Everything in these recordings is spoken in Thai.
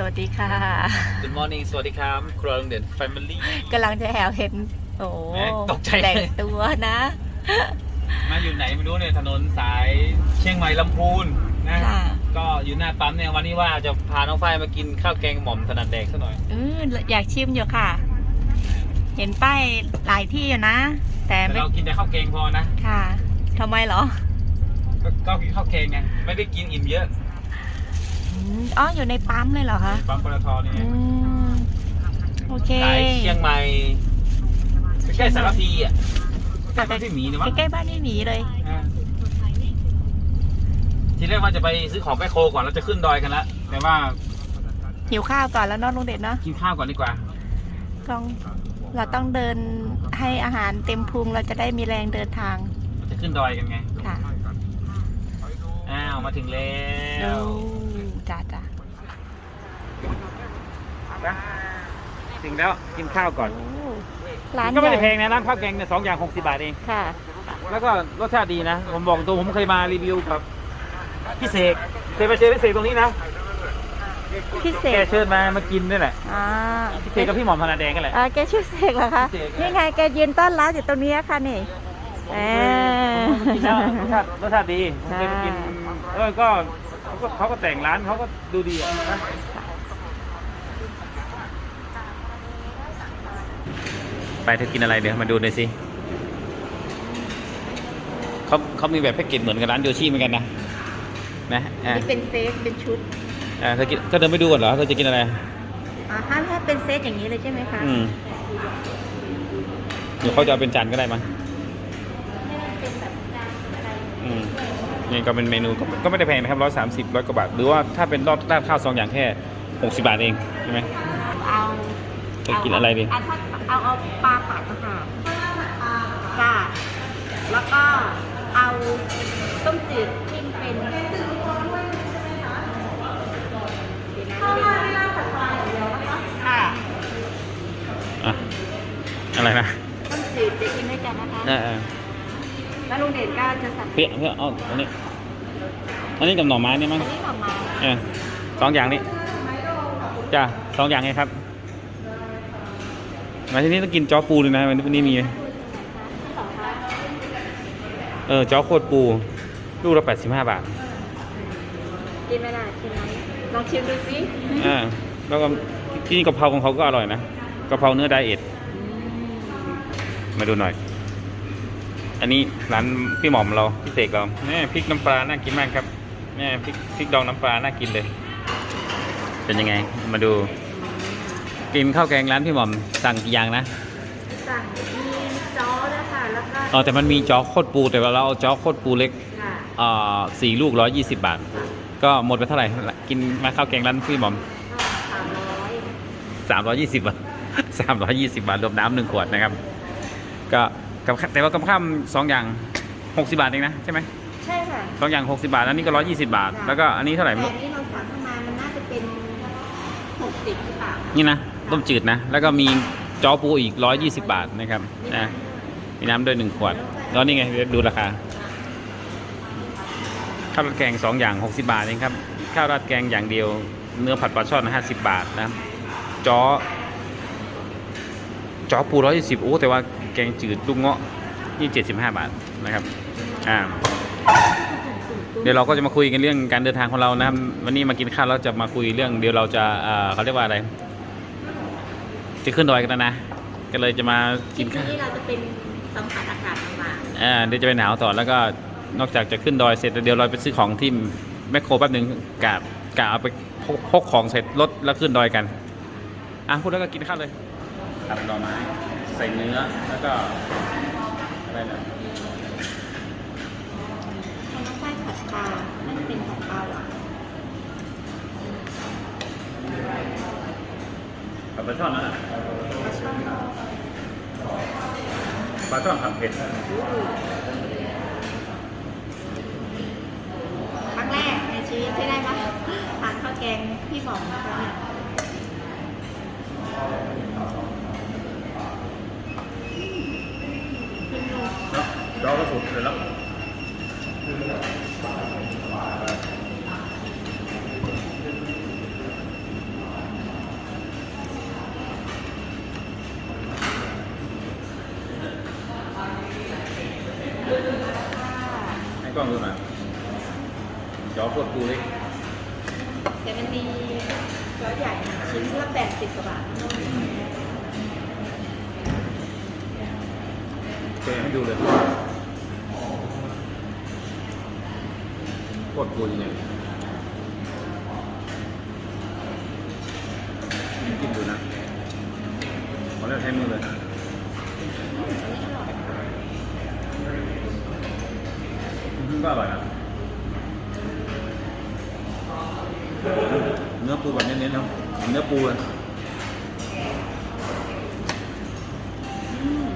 สวัสดีค่ะ Good morning สวัสดีครับ ครัวโรงเรียน Family กำลังจะแหวเห็น โอ้แหมตกใจ แต่งตัวนะ มาอยู่ไหนไม่รู้เนี่ยถนนสายเชียงใหม่ลำพูนนะ ค่ะก็อยู่หน้าปั๊มเนี่ยวันนี้ว่าจะพาน้องฝ้ายมากินข้าวแกงหม่อมถนัดแดกซะหน่อย เอออยากชิมอยู่ค่ะ เห็นป้ายหลายที่อยู่นะ แต่แต่ไม่ เรากินแต่ข้าวแกงพอนะค่ะทำไมเหรอ ก็ก็กินข้าวแกงไงไม่ได้กินอิ่มเยอะ อืมอ๋ออยู่ในปั๊มเลยเหรอคะปั๊มปตทนี่อืมโอเค สายเชียงใหม่ใกล้ๆสารพีอะใกล้ๆพี่หมีเนี่ยมั้งใกล้ๆบ้านนี่หมีเลย อ่าทีแรกว่าจะไปซื้อของแม่โคก่อนแล้วจะขึ้นดอยกันละแต่ว่าหิวข้าวก่อนแล้วเนอะลุงเด็ดเนาะกินข้าวก่อนดีกว่า ต้องเราต้องเดินให้อาหารเต็มพุงเราจะได้มีแรงเดินทาง จะขึ้นดอยกันไง ค่ะ อ้าว มาถึงแล้โอ้ว จ้าจ้านะถึงแล้วกินข้าวก่อนโอ้ร้านก็ไม่ได้ใหแพญ่งนะร้านข้าวแกงเนี่ยสองอย่างหกสิบาทเองค่ะ แล้วก็รสชาติดีนะ ผมบอกตัวผมเคยมารีวิวกับพี่เสกเคยไปเจอพี่เสกตรงนี้นะพี่เสแกกเชิญมามากินนี่แหละอ่าพี่เสกกับพี่หมอมพนาแดงกันแหละอ่าแกชื่อเสกเหรอคะพี่เสกนี่ไงแกยืนต้อนรับอยู่ตรงนี้ค่ะนี่แหมกินแล้วรสชาติรสชาติดีผมเคยไปกินเออก็เขา ก็เขาก็แต่งร้านเขาก็ดูดีอะนะไปเธอกินอะไรเดี๋ยวมาดูหน่อยสิเขาเขามีแบบแพ็กเกจเหมือนกับร้านโยชิเหมือนกันนะนะอะนี่เป็นเซตเป็นชุดอ่าเธอกินเธอเดินไปดูก่อนเหรอเธอจะกินอะไร อ่าถ้าถ้าเป็นเซตอย่างนี้เลยใช่ไหมคะ อืมเดี๋ยวเขาจะเอาเป็นจานก็ได้มั้ง เป็นแบบจานอะไร อืม นี่ก็เป็นเมนูก็ก็ไม่ได้แพงนะครับร้อยสามสิบร้อยกว่าบาท หรือว่าถ้าเป็นรอดราดข้าวซองอย่างแค่หกสิบาทเองใช่ไหมเอาจะกินอะไรดีเอาถ้าเอาเอาปลาผัดนะคะจ้าแล้วก็เอาต้มจืดที่เป็นข้าวราดหน้าผัดปลาอย่างเดียวนะคะค่ะอะอะไรนะต้มจืดจะกินด้วยกันนะคะ เออเออแล้วลุงเด่นก็จะสั่งเพี้ยเพื่อเอาอันนี้อันนี้กับหน่อไม้นี่มั้งอันนี้ออกมาเออสองอย่างนี้จ้าสองอย่างไงครับมาที่นี่ต้องกินจ้อปูเลยนะวันนี้วันนี้มีไหมเออจ้อโคตรปูลูกละแปดสิบห้าบาทกินไม่ได้กินไหมลองชิมดูสิอ่าแล้วก็ที่นี่กะเพราของเขาก็อร่อยนะกะเพราเนื้อไดเอทมาดูหน่อย อันนี้ร้านพี่หม่อมเราพี่เสกเราแม่พริกน้ำปลาน่ากินมากครับแม่พริกพริกดองน้ำปลาน่ากินเลย เป็นยังไง มาดูกินข้าวแกงร้านพี่หม่อมสั่งกี่อย่างนะสั่งมีจ้อนะคะแล้วก็อ๋อแต่มันมีจ๊อกโคตรปูแต่ว่าเราเอาจ๊อกโคตรปูเล็กค่ะอ่าสี่ลูกร้อยยี่สิบบาท ก็หมดไปเท่าไหร่กินมาข้าวแกงร้านพี่หม่อมสามร้อยสามร้อยยี่สิบบาทสามร้อยยี่สิบาทรวมน้ำหนึ่งขวดนะครับ ก็ กับแต่ว่ากับข้ามสองอย่างหกสิบาทเองนะใช่ไหมใช่ค่ะสองอย่างหกสิบาทอันนี้ก็ร้อยยี่สิบาท แล้วก็อันนี้เท่าไหร่แต่ไม่รู้อันนี้เราสั่งเข้ามามันน่าจะเป็นหกสิบหรือเปล่านี่นะต้มจืดนะ แล้วก็มีจ้อปูอีกร้อยยี่สิบาทนะครับนะมีน้ำด้วยหนึ่งขวดแล้วนี่ไงเดี๋ยวดูราคาข้าวราดแกงสองอย่างหกสิบาทเองครับข้าวราดแกงอย่างเดียวเนื้อผัดปลาช่อนห้าสิบบาทนะครับจ้อ จ้อปูร้อยยี่สิบโอ้แต่ว่าแกงจืดลูกเงาะนี่เจ็ดสิบห้าบาทนะครับอ่าเดี๋ยวเราก็จะมาคุยกันเรื่องการเดินทางของเรานะครับ วันนี้มากินข้าวแล้วจะมาคุยเรื่องเดี๋ยวเราจะเอ่อเขาเรียกว่าอะไร จะขึ้นดอยกันแล้วนะ ก็เลยจะมากินที่ข้าวนี่เราจะเป็นสัมผัสอากาศต่างอ่าเดี๋ยวจะไปหนาวต่อแล้วก็นอกจากจะขึ้นดอยเสร็จเดี๋ยวเราไปซื้อของที่แมคโครแป๊บหนึ่งกะกะเอาไปพกพกของเสร็จรถแล้วขึ้นดอยกันอะพูดแล้วก็กินข้าวเลย ตัดหน่อไม้ ใส่เนื้อ แล้วก็อะไรนะๆเขาต้องใส่ผัดปลามันจะเป็นผัดปลาหวานปลาช่อนนั่นแหละปลาช่อนปลาช่อนผัดเผ็ดครั้งแรกในชีวิตที่ได้มาทานข้าวแกงพี่หมอมนะคะ เลยแล้วให้กล้องดูหน่อยจอพวกกูเลยแต่มันมีจอใหญ่ชิ้นละแปดสิบกว่าบาทโอเคให้ดูเลย ปวดปูยังไงกินดูนะขอเลือกใช้มือเลย อันนี้อร่อย อืมก็อร่อยนะเนื้อปูแบบเน้นๆนะเนื้อปูเลย อืม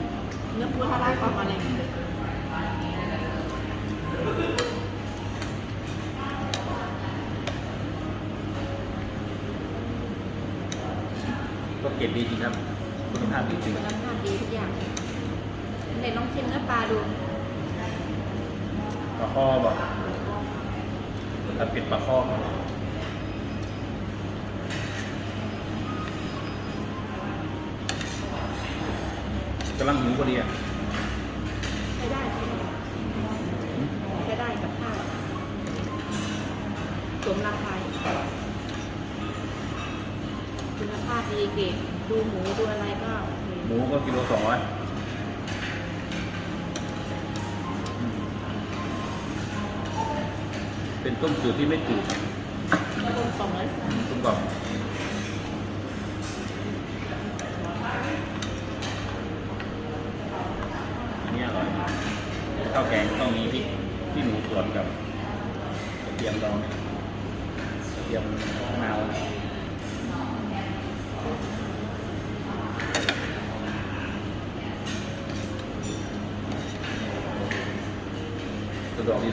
เนื้อปูทาราความอะไร ก็เก็บดีจริงครับคุณภาพดีจริงคุณภาพดีทุกอย่างเด็กลองชิมเนื้อปลาดูปลาข้อบอกถ้าปิดปลาข้อกำลังหิวพอดีอะ คุณภาพดีเกรดดูหมูดูอะไรก็โอเคหมูก็กิโลสองร้อยเป็นต้มจืดที่ไม่จืดต้มสองร้อยต้มกรอบ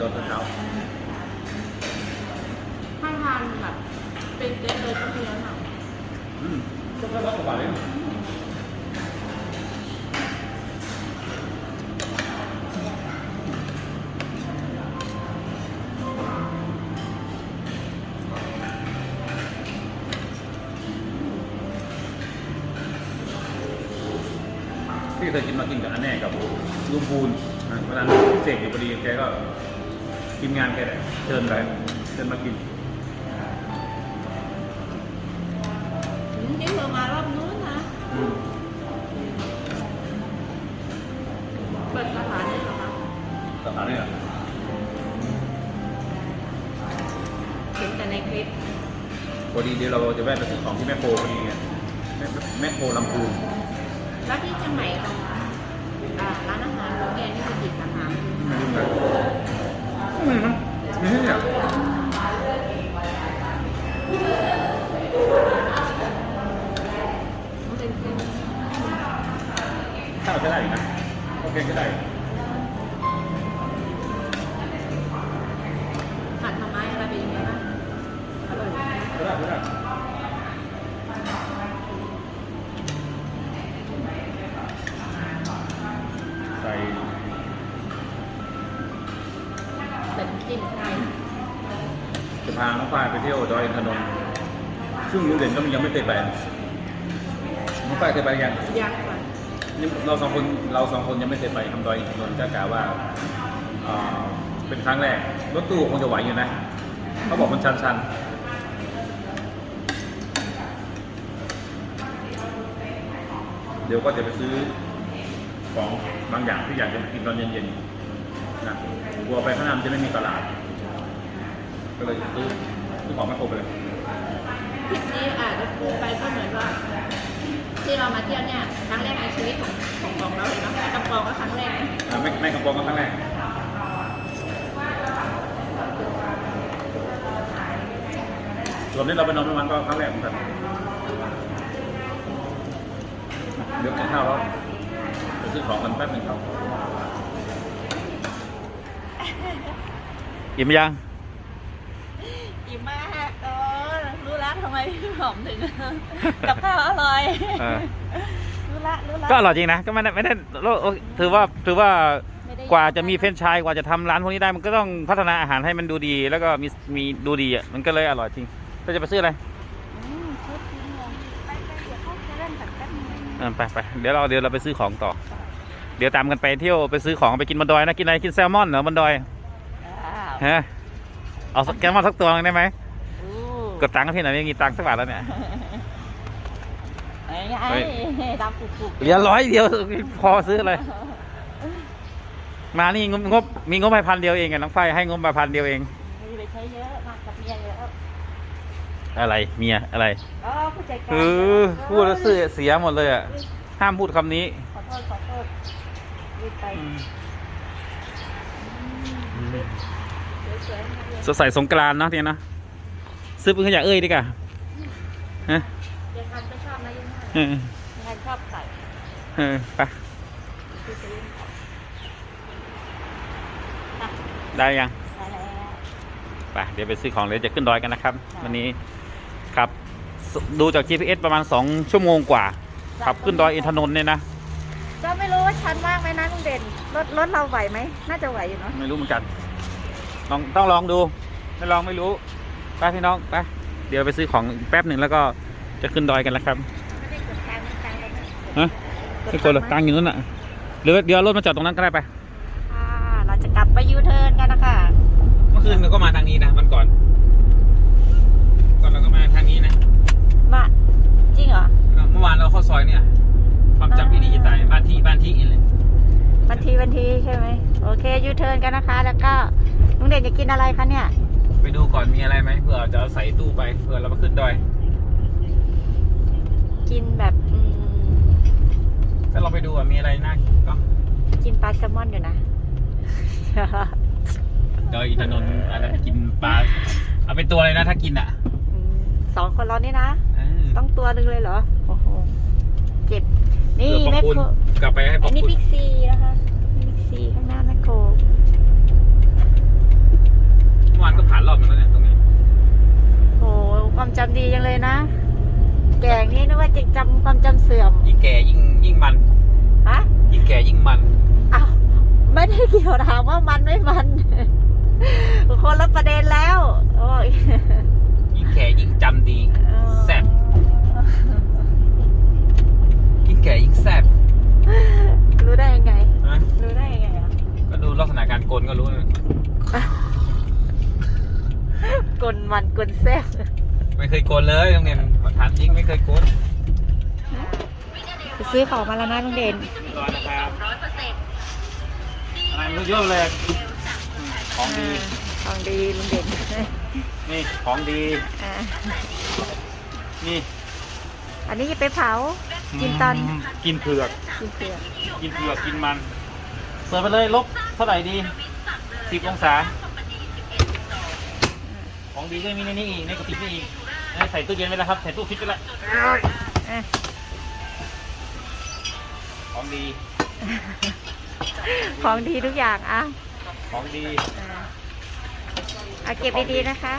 สะดวกดีรสเช้าถ้าทานแบบเป็นเซตเลยก็คือแล้วหนังอืมก็ร้อยกว่าบาทเองพี่เคยกินมากินกับอันแน่กับลุงพูนอะเวลาเสกอยู่พอดีแกก็ ทีมงานแกเชิญไปเชิญมากินนี่เธอมารอบนู้นนะ อืมเปิดสาขาเนี่ยเหรอคะสาขาเนี่ยเห็นแต่ในคลิปพอดีเดี๋ยวเราจะแวะไปซื้อของที่แม่โคพอดีไงแม่แม่โคลำพูนแล้วที่เชียงใหม่ของอ่าร้านอาหารโรงแรมนี่คือกี่สาขา ไม่รู้นะอืมไม่ใช่เนี่ย มันเป็นเส้น ข้าวจะได้นะโอเคก็ได้ผัดหน่อไมอะไรเป็นยังไงบ้างอร่อยก็ได้ก็ได้ใส่เสร็จจิ้มไก่จะพาน้องฝ้ายไปเที่ยวดอยอินทนนท์ซึ่งลุงเด่นก็ยังไม่เคยไป เราสองคนเราสองคนยังไม่เคยไปทำดอยอินทนนท์ก็กล่าวว่าเอ่อเป็นครั้งแรกรถตู้คงจะไหวอยู่นะเขาบอกมันชันๆเดี๋ยวก็จะไปซื้อของบางอย่างที่อยากจะกินตอนเย็นๆนะกลัวไปข้างหน้ามันจะไม่มีตลาด ก็เลยซื้อซื้อของมาครบไปเลย ทริปนี้อาจจะปูไปก็เหมือนว่า ที่เรามาเที่ยวเนี่ยครั้งแรกในชีวิตของของของเราเลยเนาะกระปองก็ครั้งแรกนะอ่าไม่ไม่กระโปรงก็ครั้งแรกส่วนนี้เราไปนอนประมาณก็ครั้งแรกเหมือนกันเดี๋ยวกินข้าวแล้วไปซื้อของกันแป๊บหนึงครับ อิ่มยัง อิ่มมากเออรู้แล้วทำไมพี่ หอมถึง กับข้าวอร่อยเออรู้ละรู้ละก็อร่อยจริงนะก็ไม่ได้ไม่ได้โอ้ถือว่าถือว่าไม่ได้กว่าจะมีเฟรนช์ชายกว่าจะทำร้านพวกนี้ได้มันก็ต้องพัฒนาอาหารให้มันดูดี แล้วก็มีมีดูดีอะมันก็เลยอร่อยจริงเราจะไปซื้ออะไรอืมชุดนี้เลยไปไปเดี๋ยวเขาเซเว่นก่อนแป๊บนึง เออไปไปเดี๋ยวเราเดี๋ยวเราไปซื้อของต่อ เดี๋ยวตามกันไปเที่ยวไปซื้อของไปกินบนดอยนะกินอะไรกินแซลมอนเหรอบนดอยอ้าวฮะเอาสักแกมอนสักตัวหนึงได้ไหม กดตังค์กับพี่หน่อยไม่มีตังค์สักบาทแล้วเนี่ย ไอ้ไงเฮ้ยดำปุกปุกเหลือร้อยเดียวพอซื้อเลย มานี่งบงบมีงบให้พันเดียวเองอะน้องไฟให้งบมาพันเดียวเองไม่ไปใช้เยอะมากกับเมียเยอะอะไรเมียอะไรอ๋อผู้จัดการเออพูดแล้วเสียเสียหมดเลยอะห้ามพูดคำนี้ขอโทษขอโทษรีบไปสวยๆนะสดใสสงกรานต์เนาะเนี่ยเนาะ ซื้อปืนขยะเอ้ยดีกว่าฮะเดี๋ยวทันก็ชอบนะยุ่งมากเออทันชอบใส่เออไปที่ซื้อได้ยังได้แล้วไปเดี๋ยวไปซื้อของเดี๋ยวจะขึ้นดอยกันนะครับ วันนี้ครับสดูจาก GPS ประมาณ 2 ชั่วโมงกว่า ขับขึ้นดอยอินทนนท์เนี่ยนะก็ไม่รู้ว่าชันว่างไหมนะลุงเด่นรถรถเราไหวไหมน่าจะไหวอยู่เนาะไม่รู้เหมือนกันลองต้องลองดูไม่ลองไม่รู้ ไปพี่น้องไปเดี๋ยวไปซื้อของอีกแป๊บหนึ่งแล้วก็จะขึ้นดอยกันแล้วครับไม่ได้กดตังค์ไม่ตังค์เลยนะฮะไม่กดหรอกตังค์อยู่นั่นน่ะหรือว่าเดี๋ยวเอารถมาจอดตรงนั้นก็ได้ไปค่ะเราจะกลับไปยูเทิร์นกันนะคะเมื่อคืนเราก็มาทางนี้นะวันก่อน ก่อนเราก็มาทางนี้นะมาจริงเหรอเมื่อวานเราเข้าซอยเนี่ยความจำพี่ดีจะตายบ้านที่บ้านที่อินเลยวันทีวันทีใช่ไหมโอเคยูเทิร์นกันนะคะ แล้วก็ลุงเด่นจะกินอะไรคะเนี่ย ไปดูก่อนมีอะไรไหมเผื่อจะเอาใส่ตู้ไปเผื่อเรามาขึ้นดอย กินแบบอืมก็ลองไปดูอะมีอะไรน่ากินก็กินปลาแซลมอนอยู่นะ ดอยอินทนนท์อะไรกินปลาเอาเป็นตัวเลยนะถ้ากินอะอืมสองคนเรานี่นะ เออ ต้องตัวหนึงเลยเหรอ โอ้โห เจ็บ นี่เผื่อแมพคระคุณ โครกลับไปให้พอัระนนี้คุณพิกซีนะคะพิกซีข้างหน้าแมคโคร เมื่อวานก็ผ่านรอบนึงแล้วเนี่ยตรงนี้โอ้โหความจำดีจังเลยนะ แก่งนี้นึกว่าจะจำความจำเสื่อมยิ่งแก่ยิ่งยิ่งมัน ฮะยิ่งแก่ยิ่งมัน อ้าวไม่ได้เกี่ยวถามว่ามันไม่มัน คนละประเด็นแล้ว โอ้ยยิ่งแก่ยิ่งจำดี แซ่บ ยิ่งแก่ยิ่งแซ่บรู้ได้ยังไง นะรู้ได้ยังไงอะ ก็ดูลักษณะการโกนก็รู้นะ กลมันกลแซ่บไม่เคยโกนเลยโรงเรียนถามจริงไม่เคยโกนไปซื้อของมาแล้วนะลุงเด่นร้อยนะครับอะไรไม่รู้เยอะเลยของดีของดีลุงเด่นนี่ของดีอ่านี่อันนี้จะไปเผา กินตอน มกินเผือก กินเปลือกกินเผือกกินมัน เปิดไปเลยลบเท่าไหร่ดีสิบองศา ของดีก็มีในนี้อีกในกระติกนี่อีกให้ใส่ตู้เย็นไว้แล้วครับใส่ตู้ฟิตไว้แล้วอะของดี ของดีทุกอย่างอะของดีอ่าเอาเก็บดีๆนะคะ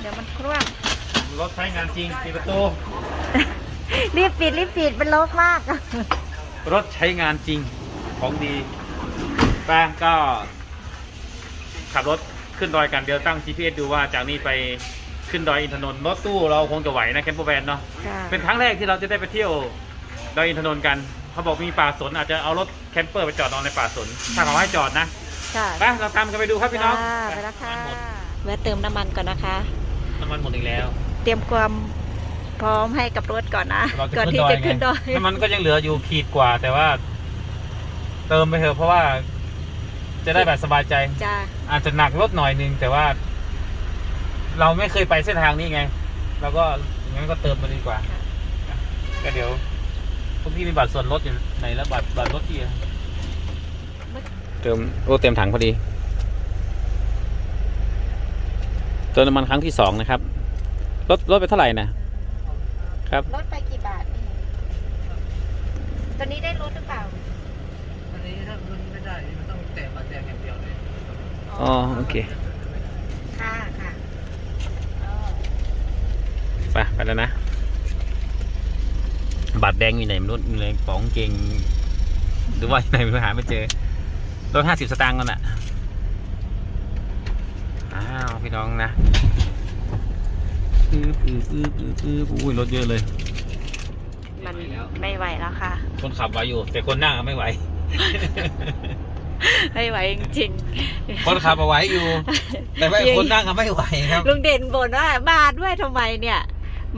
เดี๋ยวมันคร่วง รถใช้งานจริงปิดประตูรีบปิดรีบปิดเป็นลกมาก รถใช้งานจริงของดีไปก็ขับรถ ขึ้นดอยกันเดี๋ยวตั้ง GPS ดูว่าจากนี้ไปขึ้นดอยอินทนนท์รถตู้เราคงจะไหวนะแคมเปอร์แวนเนาะเป็นครั้งแรกที่เราจะได้ไปเที่ยวดอยอินทนนท์กันเขาบอกมีป่าสนอาจจะเอารถแคมเปอร์ไปจอดนอนในป่าสนถ้าเขาให้จอดนะใช่ไปเราตามกันไปดูครับพี่น้องจ้าไปแล้วค่ะน้ำมันหมดแวะเติมน้ำมันก่อนนะคะ น้ำมันหมดอีกแล้ว เตรียมความพร้อมให้กับรถก่อนนะเราจะก่อนขึ้นที่ดอยจะไงขึ้นดอย น้ำมันก็ยังเหลืออยู่ขีดกว่าแต่ว่า เติมไปเถอะเพราะว่า จะได้แบบสบายใจ จ้าอาจจะหนักรถหน่อยนึงแต่ว่า เราไม่เคยไปเส้นทางนี้ไงเราก็งั้นก็เติมมาดีกว่า ก็เดี๋ยวพวกพี่มีบัตรส่วนลดอยู่ไหนแล้วบัตรบัตรรถพี่อะเติมโอ้เต็มถังพอดี เติมน้ำมันครั้งที่สองนะครับลดลดไปเท่าไหร่นะครับรถไปกี่บาทนี่ตอนนี้ได้รถหรือเปล่า อันนี้ถ้ามันไม่ได้มันต้อง แตะบัตรแดงอย่างเดียวเลยอ๋อโอเคค่ะค่ะอ๋อไปไปแล้วนะบัตรแดงอยู่ไหนไม่รู้อยู่ในกระเป๋องกางเกงหรือว่าอยู่ไหนไม่รู้หาไม่เจอรถห้าสิบสตางค์กันอะอ้าวพี่น้องนะอืออืออืออืออืออุ้ยรถเยอะเลย มันไม่ไหวแล้วค่ะ คนขับไหวอยู่ แต่คนนั่งอะไม่ไหว ไม่ไหวจริงคนขับเอาไว้อยู่ แต่ว่าไอ้คนนั่งอะไม่ไหวครับลุงเด่นบ่นว่ามาด้วยทำไมเนี่ย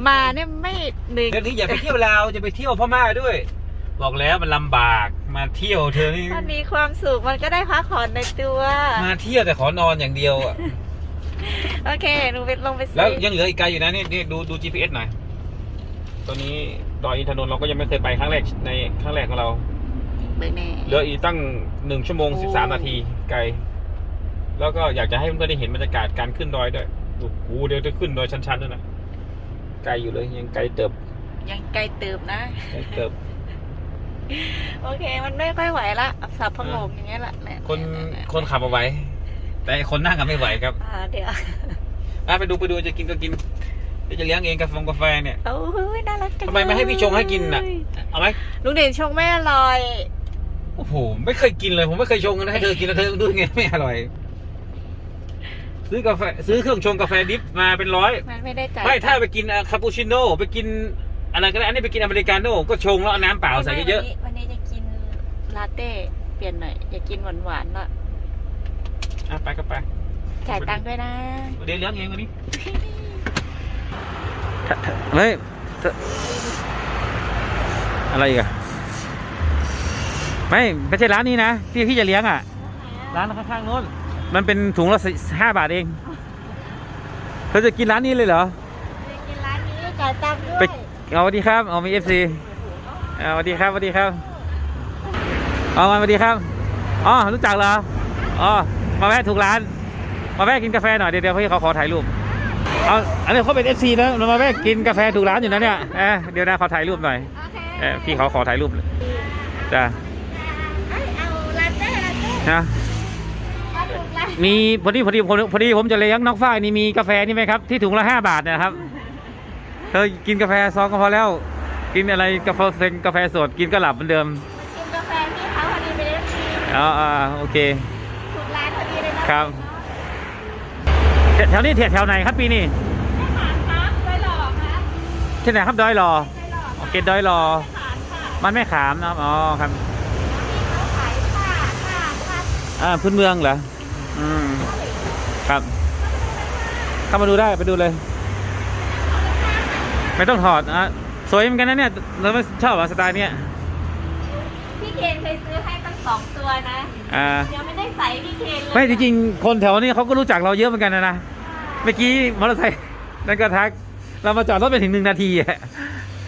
มาเนี่ยไม่หนึ่งเดี๋ยวนี้อย่าไปเที่ยวลาวจะไปเที่ยวพม่าด้วย บอกแล้วมันลำบากมาเที่ยวเธอนี่มันมีความสุขมันก็ได้พักผ่อนในตัวมาเที่ยวแต่ขอนอนอย่างเดียวอะโอเคหนูไปลงไปแล้วซื้อยังเหลืออีกไกลอยู่นะนี่นี่ดูดู GPS หน่อยตัวนี้ดอยอินทนนท์เราก็ยังไม่เคยไปครั้งแรกในครั้งแรกของเรา เบอร์แน่เหลืออีกตั้งหนึ่งชั่วโมงสิบสามนาทีไกล แล้วก็อยากจะให้เพื่อนๆได้เห็นบรรยากาศการขึ้นดอยด้วยดูโอ้โหเดี๋ยวจะขึ้นดอยชันๆด้วยนะไกลอยู่เลยยังไกลเติบ ยังไกลเติมนะไกลเติบ โอเค มันไม่ค่อยไหวละสับพะงงอย่างเงี้ยแหละเยคนคนขับเอาไว้ แต่ไอ้คนนั่งก็ไม่ไหวครับอ่าเดี๋ยวอะไปดูไปดูจะกินก็กินเดี๋ยวจะเลี้ยงเองกาแฟกาแฟเนี่ยโอ้ยน่ารักจังทำไมไม่ให้พี่ชงให้กินน่ะเลยเอาไหมลุงเด่นชงไม่อร่อย โอ้โห ไม่เคยกินเลย ผมไม่เคยชงนะให้เธอกินแล้วเธอดูไงไม่อร่อย ซื้อกาแฟซื้อเครื่องชงกาแฟดิฟมาเป็นร้อย มันไม่ได้จ่ายไม่ถ้าไปกินคาปูชิโน่ไปกินอะไรก็ได้ อันนี้ไปกินอเมริกาโน่ก็ชงแล้วเอาน้ำเปล่าใส่เยอะไม่วันนี้วันนี้จะกินลาเต้เปลี่ยนหน่อยอย่ากินหวานหวานๆละๆอะไปก็ไปจ่ายตังค์ด้วยนะเดี๋ยวเลี้ยงเองวันนี้เฮ้ยอะไรอีกอะ ไม่ไม่ใช่ร้านนี้นะที่พี่จะเลี้ยงอะ ร้านข้างๆโน้น มันเป็นถุงละห้าบาทเองเธอจะกินร้านนี้เลยเหรอจะกินร้านนี้จ่ายตังค์ด้วไปยเอาสวัสดีครับเอามีเอฟซีเอาสวัสดีครับสวัสดีครับเอามาสวัสดีครับอ๋อรู้จักเหรออ๋อมาแวะถูกร้าน มาแวะกินกาแฟหน่อยเดี๋ยวเดี๋ยวพี่เขาขอถ่ายรูปเอาอันนี้เขาเป็นเอฟซีนะมาแวะกินกาแฟถูกร้านอยู่นะเนี่ยเอะเดี๋ยวนะขอถ่ายรูปหน่อยโอเคเอะพี่เขาขอถ่ายรูปจ้ะ นะเอาถูกร้านมีพอดีพอดีพอดีพอดีผมจะเลี้ยงน้องฝ้ายนี่มีกาแฟนี่ไหมครับ ที่ถุงละห้าบาทเนยนะครับเธอกินกาแฟซองก็พอแล้ว กินอะไรกาแฟเซ็งกาแฟสดกินก็หลับเหมือนเดิมกินกาแฟที่เขาพอดีไปได้ฟรีอ๋ออ่าโอเคถูกร้านพอดีเลยนะครับแถแถวนี้แถวแถวไหนครับปีนี้ครับไปหลอกครับที่ไหนครับดอยหลอไปหลอกโอเคดอยหลอขานค่ะมันไม่ขามนะครับอ๋อครับ เขาขายผ้าผ้าผ้า อ่าพื้นเมืองเหรออืมครับ เข้ามาดูได้ไปดูเลย ไม่ต้องถอดอะสวยเหมือนกันนะเนี่ยเราไม่ชอบอะสไตล์เนี้ยพี่เคนเคยซื้อให้ตั้งสองตัวนะอ่ายังไม่ได้ใส่พี่เคนเลยไม่จริงๆคนแถวนี้เขาก็รู้จักเราเยอะเหมือนกันนะนะเมื่อกี้มอเตอร์ไซค์นั่นก็ทัก เรามาจอดรถไปถึงหนึ่งนาทีอะ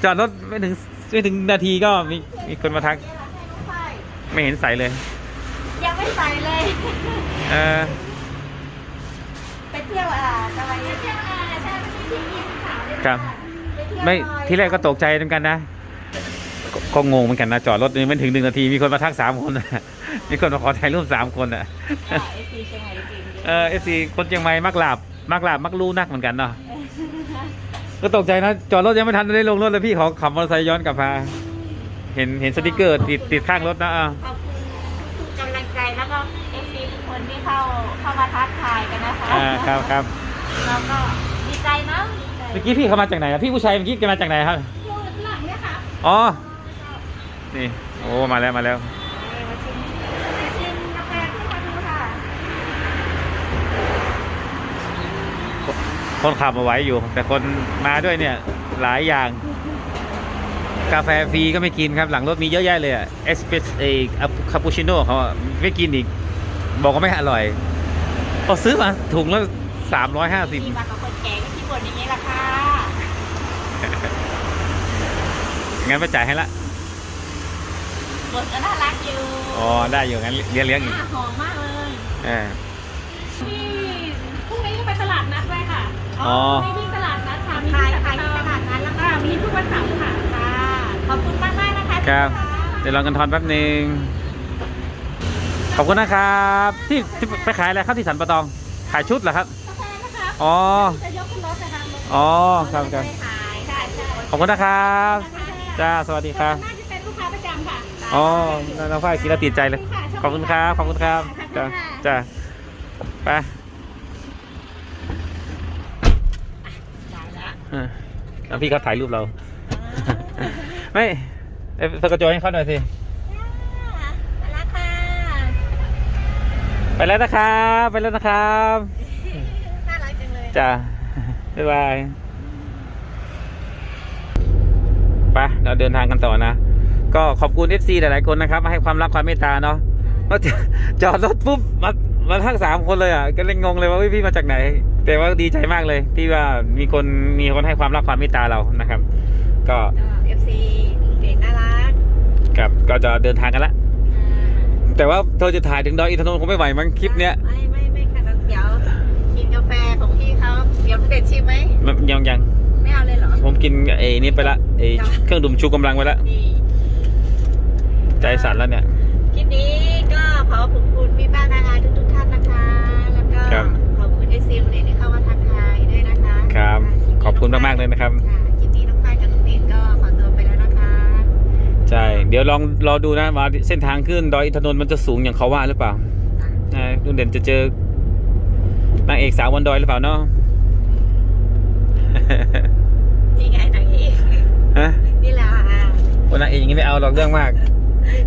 จอดรถไม่ถึงไม่ถึงนาทีก็มีมีคนมาทักใช่ไม่เห็นใส่เลย ยังไม่ใส่เลย เออไปเที่ยวอ่าอะไรไปเที่ยวอ่าใช่ไม่ได้ที่กินขาวเลยครับไปเที่ยวไม่หน่อยที่แรกก็ตกใจเหมือนกันนะกก็งงเหมือนกันนะจอดรถไม่ถึงหนึ่งนาทีมีคนมาทักสามคนนะมีคนมาขอถ่ายรูปสามคนอะอ่า FC เชียงใหม่จริงๆเออเอซีคนเชียงใหม่มักหลาบมักหลาบมักรู้นักเหมือนกันเนาะก็ตกใจนะจอดรถยังไม่ทันได้ลงรถเลยพี่เขาขับมอเตอร์ไซค์ย้อนกลับมาเห็นเห็นสติกเกอร์ติดติดข้างรถนะอะ เข้าเข้ามาทักทายกันนะคะอ่าครับครับเราก็ดีใจเนาะดีใจเมื่อกี้พี่เขามาจากไหนอะพี่ผู้ชายเมื่อกี้แกมาจากไหนครับ อยู่หลังเนี่ยค่ะอ๋อ นี่ โอ้ มาแล้วมาแล้ว มาชิมมาชิมกาแฟที่มาดูค่ะคนขับมาไว้อยู่ แต่คนมาด้วยเนี่ย หลายอย่าง กาแฟฟรีก็ไม่กินครับ หลังรถมีเยอะแยะเลยอะเอสเปรสเอคาปูชิโน่เขาอะไม่กินอีก บอกว่าไม่อร่อยพอซื้อมาถุงละสามร้อยห้าสิบมีมากับคนแก่ก็ที่บ่นอย่างนี้แหละค่ะงั้นไปจ่ายให้ละบ่นก็น่ารักอยู่อ๋อได้อยู่งั้นเลี้ยงเลี้ยงอีกหอมมากเลยเออที่พรุ่งนี้ก็ไปตลาดนัดด้วยค่ะอ๋อมีที่ตลาดนัดค่ะมีขายที่ขายที่ตลาดนั้นแล้วก็อ่ามีทุกวันเสาร์ค่ะค่ะขอบคุณมากมากๆนะคะครับพี่คะเดี๋ยวลองกันทอนแป๊บหนึ่ง ขอบคุณนะครับ ที่ที่ไปขายอะไรครับที่สันปะตอง ขายชุดเหรอครับ กาแฟนะคะอ๋อ จะยกขึ้นรถนะคะรถอ๋อ ครับครับไม่ขายใช่ใช่ขอบคุณนะครับจ้าสวัสดีครับ น่าจะเป็นลูกค้าประจำค่ะอ๋อ น้องฝ้ายกินแล้วติดใจเลย ขอบคุณครับ ขอบคุณครับ จ้าจ้าไปได้ละอะแล้วพี่เขาถ่ายรูปเรา ไม่เอ้ยสกจอยให้เขาหน่อยสิ มาแล้วค่ะ ไปแล้วนะครับ ไปแล้วนะครับน่ารักจังเลยจ้าบ๊ายบายไปเราเดินทางกันต่อนะ ก็ขอบคุณ FC หลายๆคนนะครับมาให้ความรักความเมตตาเนาะมาจจอดรถปุ๊บมามาทั้งสามคนเลยอะก็เลยงงเลยว่าเฮ้ยพี่มาจากไหน แต่ว่าดีใจมากเลยที่ว่ามีคนมีคนให้ความรักความเมตตาเรานะครับ ก็ก็เอฟซีเด็กน่ารักกับก็จะเดินทางกันละอ่า แต่ว่าเธอจะถ่ายถึงดอยอินทนนท์คงไม่ไหวมั้งคลิปเนี้ยไม่ไม่ไม่ค่ะเดี๋ยวกินกาแฟของพี่เขาเดี๋ยวเด็ดชิมไหมยังยังไม่เอาเลยเหรอผมกินไอ้นี่ไปละไอ้เครื่องดื่มชูกำลังไปละนี่ใจสั่นแล้วเนี่ยคลิปนี้ก็ขอขอบคุณพี่ป้านาอาทุกทุกๆท่านนะคะ แล้วก็ครับขอบคุณเอซีวันนี้ที่เข้ามาทักทายด้วยนะคะครับะขอบคุณมากๆเลยนะครับ ใช่ เดี๋ยวลองรอดูนะว่าเส้นทางขึ้นดอยอินทนนท์มันจะสูงอย่างเขาว่าหรือเปล่านะลุงเด่นจะเจอนางเอกสาวบนดอยหรือเปล่าเนาะนี่ไงนางเอกฮะนี่แหละอะวันนางเอกอย่างนี้ไม่เอาหรอกเรื่องมาก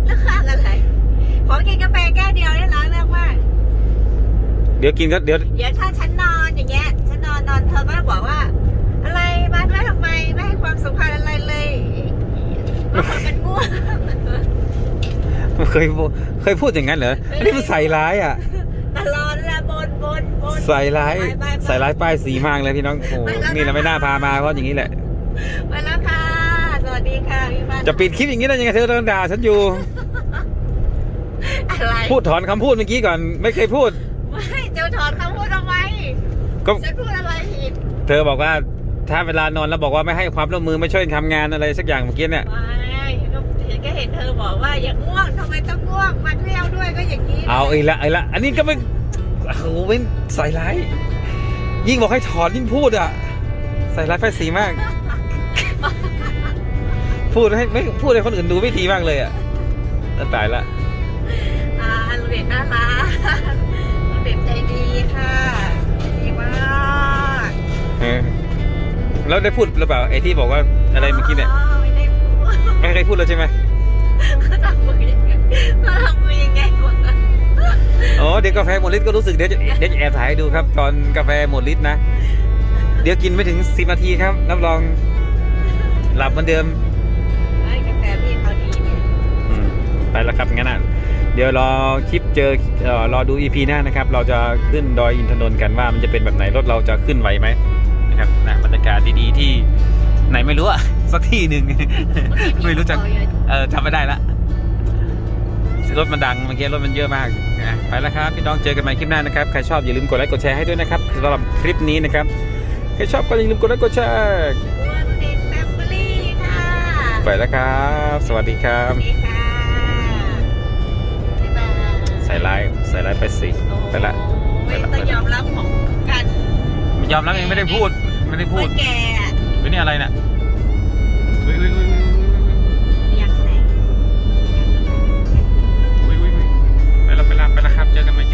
เรื่องอะไรขอกินกาแฟแก้วเดียวได้แล้วเรื่องมากเดี๋ยวกินก็เดี๋ยวเดี๋ยวถ้าฉันนอนอย่างเงี้ยฉันนอนนอนเธอก็จะบอกว่า อะไรมาด้วยทำไมไม่ให้ความสำคัญอะไรเลย บางคนมันง่วงเคยพูดเคยพูดอย่างนั้นเหรอ อันนี้มันใส่ร้ายอะ ตลอดเวลาบนบนบนใส่ร้ายไปไปไปใส่ร้ายป้ายสีมากเลยพี่น้องโอ้โหไปแล้วนะนี่เราไม่น่าพามาเพราะอย่างนี้แหละ ไปแล้วค่ะ สวัสดีค่ะพี่บ้านจะปิดคลิปอย่างนี้ได้ยังไงเธอโดนด่าฉันอยู่ อะไรพูดถอนคำพูดเมื่อกี้ก่อน ไม่เคยพูด ไม่เจ้าถอนคำพูดทำไมก็ฉันพูดอะไรผิด เธอบอกว่า ถ้าเวลานอนแล้วบอกว่าไม่ให้ความร่วมมือไม่ช่วยทำงานอะไรสักอย่างเมื่อกี้เนี่ยไม่ก็เห็นก็เห็นเธอบอกว่าอย่าง่วงทำไมต้องง่วงมาเที่ยวด้วยก็อย่างนี้เอาไอ้ละไอ้ละอันนี้ก็ไม่โอ้โหเป็นใส่ร้ายยิ่งบอกให้ถอนยิ่งพูดอะใส่ร้ายไฟสีมาก พูดให้ไม่พูดให้คนอื่นดูไม่ดีมากเลยอะตายละ อ่าลุงเด่นน่ารักลุงเด่นใจดีค่ะดีมาก เออ แล้วได้พูดหรือเปล่าไอ้ที่บอกว่าอะไรเมื่อกี้เนี่ยไม่ได้พูดไม่เคยพูดเลยใช่ไหมเขาทำมือยังไงเขาทำมือยังไงวะอ๋อเดี๋ยวกาแฟหมดฤทธิ์ก็รู้สึกเดี๋ยวจะเดี๋ยวจะแอบถ่ายให้ดูครับ ตอนกาแฟหมดฤทธิ์นะ เดี๋ยวกินไม่ถึงสิบนาทีครับรับรองหลับเหมือนเดิมไอ้กาแฟพี่เขาดีเนี่ยอืมไปแล้วครับงั้นอะเดี๋ยวรอคลิปเจอเอ่อรอดู EP หน้านะครับ เราจะขึ้นดอยอินทนนท์กันว่ามันจะเป็นแบบไหนรถเราจะขึ้นไหวไหม นะครับนะบรรยากาศดีๆที่ไหนไม่รู้อะสักที่หนึ่งไม่รู้จักเออจำไม่ได้ละรถมันดังเมื่อกี้รถมันเยอะมากนะไปแล้วครับพี่น้องเจอกันใหม่คลิปหน้านะครับใครชอบอย่าลืมกดไลค์กดแชร์ให้ด้วยนะครับสำหรับคลิปนี้นะครับใครชอบก็อย่าลืมกดไลค์กดแชร์อ้วนเด่นแฟมิลี่ค่ะไปแล้วครับ สวัสดีครัสบวัสดีค่ะบ๊ายบายใส่ไลน์ใส่ไลน์ไปสิไปละโอ้ยต้องยอมรับของกันยอมรับเองไม่ได้พูด ไม่ได้พูดว่าแกอะเฮ้ยนี่อะไรเนี่ยเฮ้ยเฮ้ยเฮ้ยอยากไหนอยากไหนเฮ้ยเฮ้ยเฮ้ยไปแล้วไปแล้วไปแล้วครับ เจอกันใหม่คลิป